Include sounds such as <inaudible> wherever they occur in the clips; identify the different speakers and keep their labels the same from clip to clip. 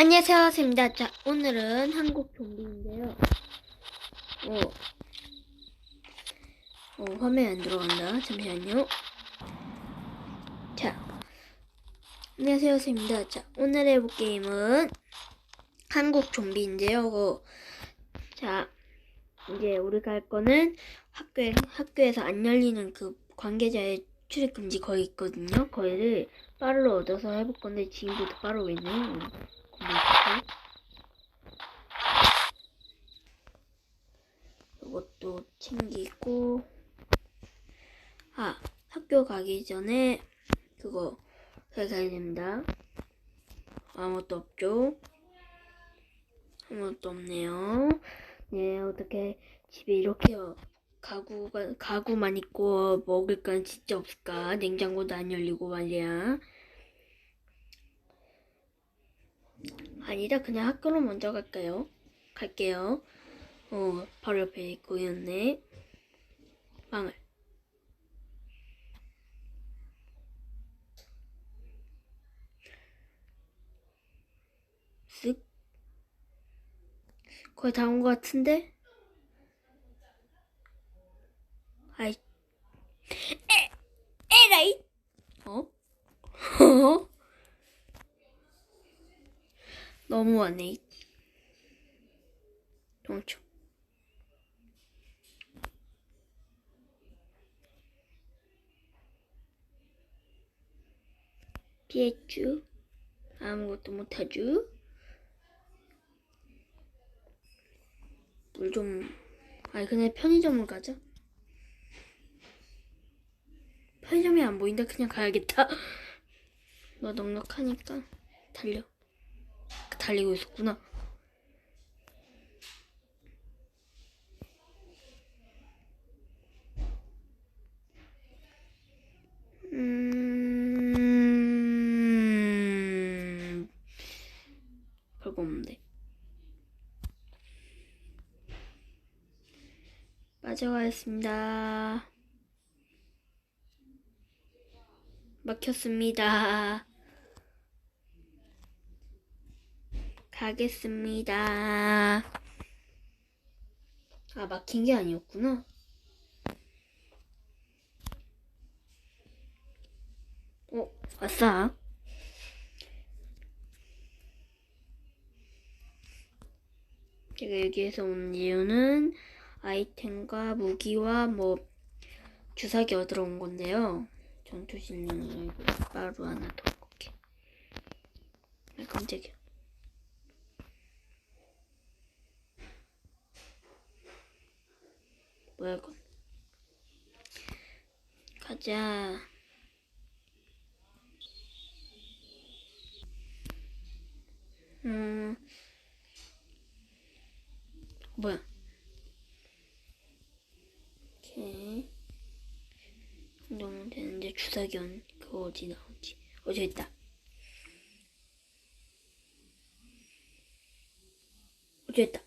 Speaker 1: 안녕하세요, 쌤입니다. 자, 오늘은 한국 좀비인데요. 어, 어, 화면 안 들어간다. 잠시만요. 자, 안녕하세요, 쌤입니다. 자, 오늘 해볼 게임은 한국 좀비인데요. 어, 자, 이제 우리가 할 거는 학교에, 학교에서 안 열리는 그 관계자의 출입 금지 거기 있거든요. 거기를 빠르로 얻어서 해볼 건데 지금부터 빠르고 있네요. 컴퓨터. 이것도 챙기고 아 학교 가기 전에 그거 해가야 됩니다. 아무것도 없죠? 아무것도 없네요. 네 어떻게 집에 이렇게 어, 가구가 가구만 있고 먹을 건 진짜 없을까? 냉장고도 안 열리고 말이야. 아니다 그냥 학교로 먼저 갈까요? 갈게요. 어 바로 옆에 고였네. 망을. 쓱. 거의 다 온 것 같은데? 아이. 에, 에라이. 어? <laughs> 어? 너무하네. 동초. 피했쥬. 아무것도 못하쥬. 물 좀, 아니, 그냥 편의점을 가자. 편의점이 안 보인다. 그냥 가야겠다. <laughs> 너 넉넉하니까 달려. 달리고 있었구나. 음. 빠져가겠습니다. 막혔습니다. 가겠습니다. 아, 막힌 게 아니었구나. 어, 왔어. 제가 여기에서 온 이유는 아이템과 무기와 뭐 주사기 얻으러 온 건데요. 전투실령을 바로 하나 더 먹게. 아, 깜짝이야. 뭐야 이건? 가자. 음, 뭐야? 오케이. 정도면 되는데 주사견 그거 어디 나오지? 어 저기 있다. 어 저기 있다.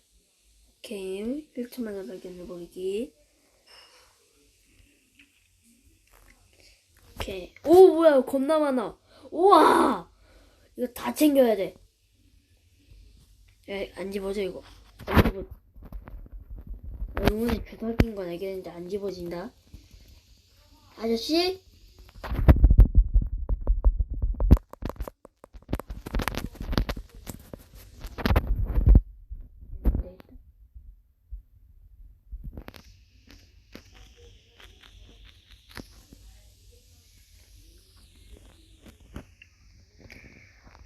Speaker 1: 오케이. 1초만에 발견해버리기. 오케이. 오, 뭐야. 겁나 많아. 우와! 이거 다 챙겨야 돼. 야, 안 집어져, 이거. 안 집어. 응원에 주사기인 건 알겠는데 안 집어진다. 아저씨?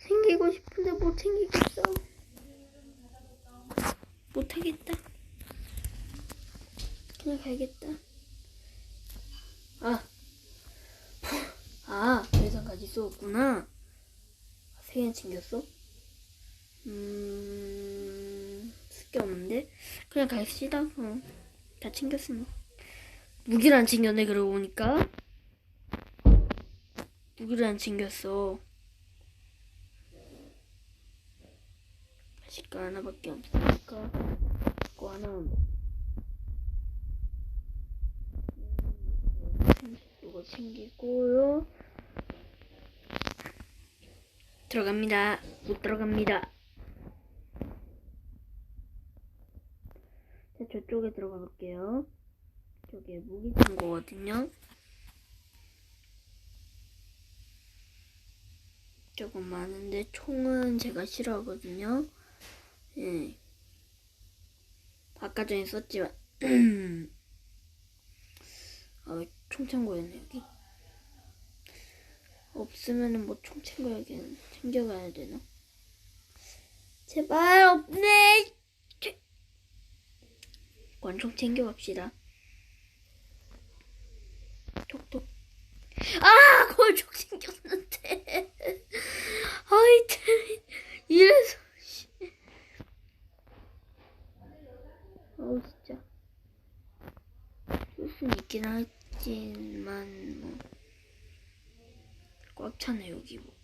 Speaker 1: 챙기고 싶은데 못 챙기겠어. 못하겠다. 그냥 가야겠다. 아, 아, 수 없구나. 세 개나 챙겼어? 음, 쓸게 없는데? 그냥 갑시다. 어, 다 챙겼으면. 무기를 안 챙겼네, 그러고 보니까. 무기를 안 챙겼어. 거 하나밖에 없으니까 그거 하나만 이거 챙기고요. 들어갑니다. 못 들어갑니다. 자, 저쪽에 들어가 볼게요. 저게 무기 창고거든요. 조금 많은데 총은 제가 싫어하거든요. 예. 아까 전에 썼지만 아, 총 창고였네 여기. 없으면은 뭐 총 챙겨야 챙겨가야 되나? 제발 없네. 쟤- 권총 챙겨갑시다. 톡톡. 아, 권총 챙겼는데. <laughs> 아이 템이 이래서. 어우 진짜. 쓸 수는 있긴 하지만 뭐. 꽉 차네 여기 뭐.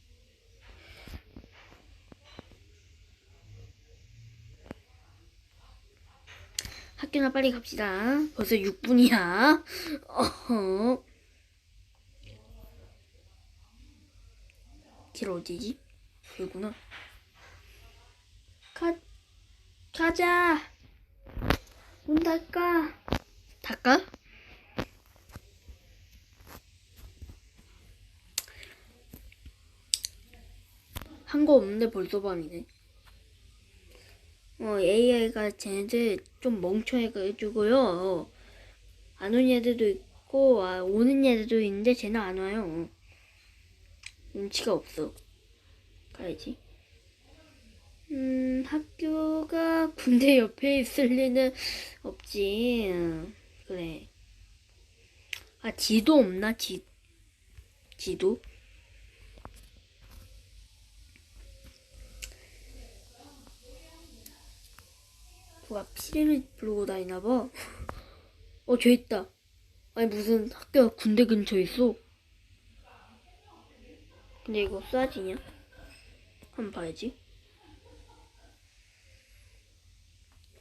Speaker 1: 학교나 빨리 갑시다. 벌써 6분이야. <laughs> 어허. 길 어디지? 여기구나. 가, 가자. 문 닫까? 닫까? 한거 없는데 벌써 밤이네. 어, AI가 쟤네들 좀 멍청해가지고요. 안 오는 애들도 있고, 아, 오는 애들도 있는데 쟤는 안 와요. 눈치가 없어. 가야지. 음, 학교가 군대 옆에 있을 리는 없지. 음, 그래. 아, 지도 없나? 지, 지도? 누가 피리를 부르고 다니나봐. 어, 저 있다. 아니, 무슨 학교가 군대 근처에 있어. 근데 이거 쏴지냐? 한번 봐야지.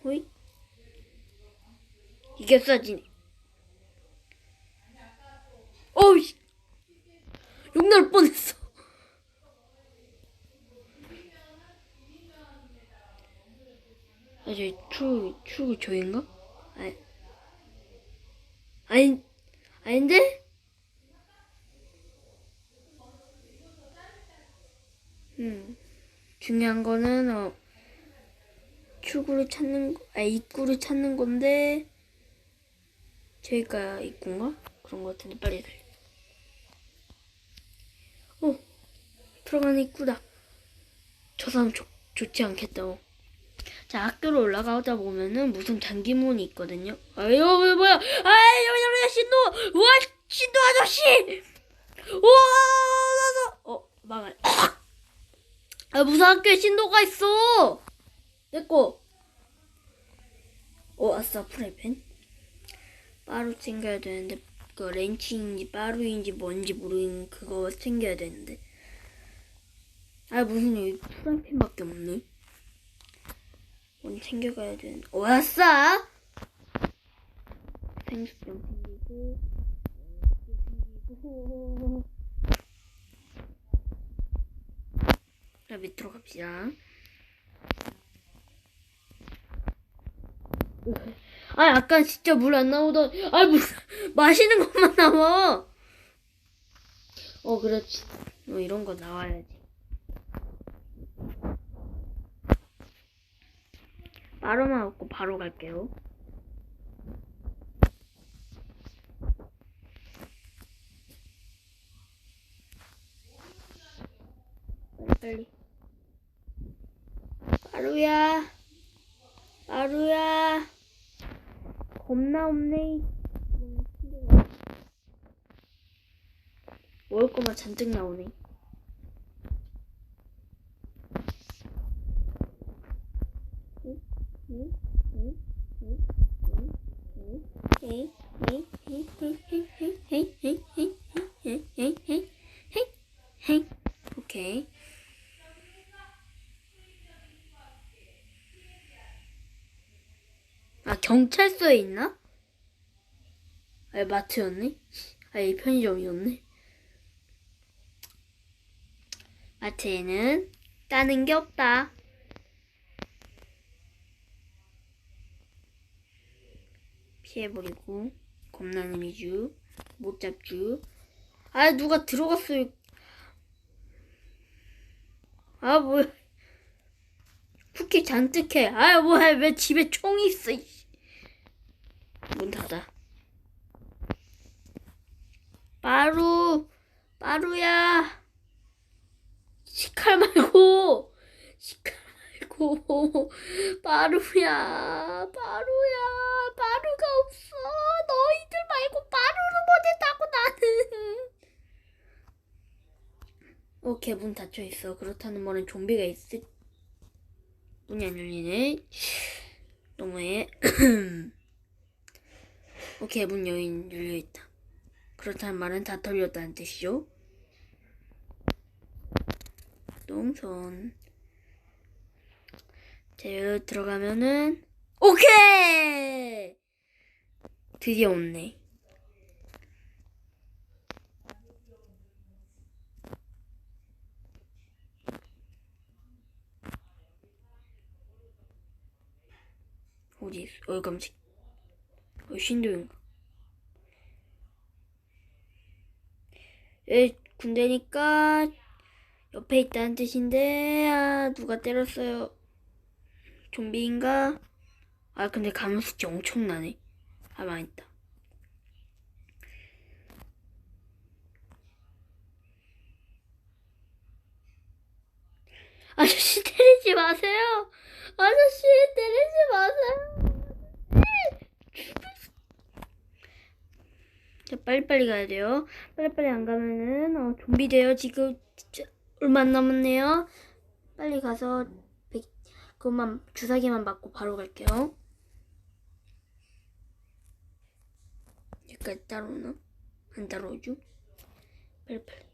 Speaker 1: 호이? 이게 쏴지네. 어우씨! 욕 나올 뻔했어. 아, 저기 추, 추, 저인가? 아니, 아니, 아닌데? 음, 중요한 거는, 어, 출구를 찾는, 거- 아, 입구를 찾는 건데, 저희가 입구인가? 그런 거 같은데, 빨리 달려. 어, 들어가는 입구다. 저 사람 좋, 좋지 않겠다. 어. 자, 학교로 올라가다 보면은 무슨 장기문이 있거든요. 아유, 왜 뭐야? 여기 여기 신도, 와, 신도 아저씨! 우와, 어, 망할. 아, 무슨 학교에 신도가 있어? 내꺼. 어, 아싸, 프라이팬. 빠루 챙겨야 되는데, 그 렌치인지 빠루인지 뭔지 모르는 그거 챙겨야 되는데. 아, 무슨 여기 프라이팬밖에 없네. 뭔 챙겨가야 되는. 어, 아싸! 생수병 챙기고, 어, 챙기고. 자, 밑으로 갑시다. 아, 아까 진짜 물 안 나오던, 아, 물, <laughs> 마시는 것만 나와. 어, 그렇지. 어, 이런 거 나와야지. 바로만 먹고 바로 갈게요. 빨리. 마루야. 마루야. 겁나 없네. 먹을 거만 잔뜩 나오네. 오케이. 아 경찰서에 있나? 아 마트였네. 아이 편의점이었네. 마트에는 따는 게 없다. 피해버리고 겁나는 미주 못 잡주 아 누가 들어갔어요 아 뭐야 쿠키 잔뜩 해 아 뭐야 왜 집에 총이 있어. 문 닫아. 빠루 빠루야. 시칼 말고 시칼 말고 빠루야 빠루야. 빠루가 없어. 너희들 말고 빠루를 보냈다고 나는. 오케이 문 닫혀 있어. 그렇다는 말은 좀비가 있을 문이 안 열리네. 너무해 <clears throat> 오케이 문 여인 열려 있다. 그렇다는 말은 다 털렸다는 뜻이죠? 똥손. 자 들어가면은 오케이! 드디어 온네. 어디 있어? 어 깜찍 어 신도인가 에 군대니까 옆에 있다는 뜻인데 아 누가 때렸어요? 좀비인가? 아 근데 감염 수치 엄청나네. 아 망했다. 아저씨 <laughs> 때리지 마세요! 아저씨 때리지 마세요 자 빨리빨리 가야 돼요 빨리빨리 안 가면은 어, 좀비 돼요 지금 진짜 얼마 안 남았네요 빨리 가서 백- 그것만 주사기만 맞고 바로 갈게요 여기까지 따라오나? 안 따라오죠? 빨리빨리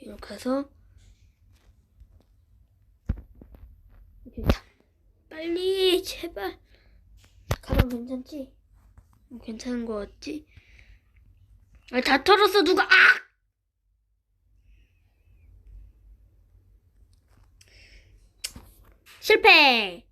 Speaker 1: 이렇게 가서 빨리 제발 가면 괜찮지? 어, 괜찮은 거 같지? 아, 다 털었어 누가 아! 실패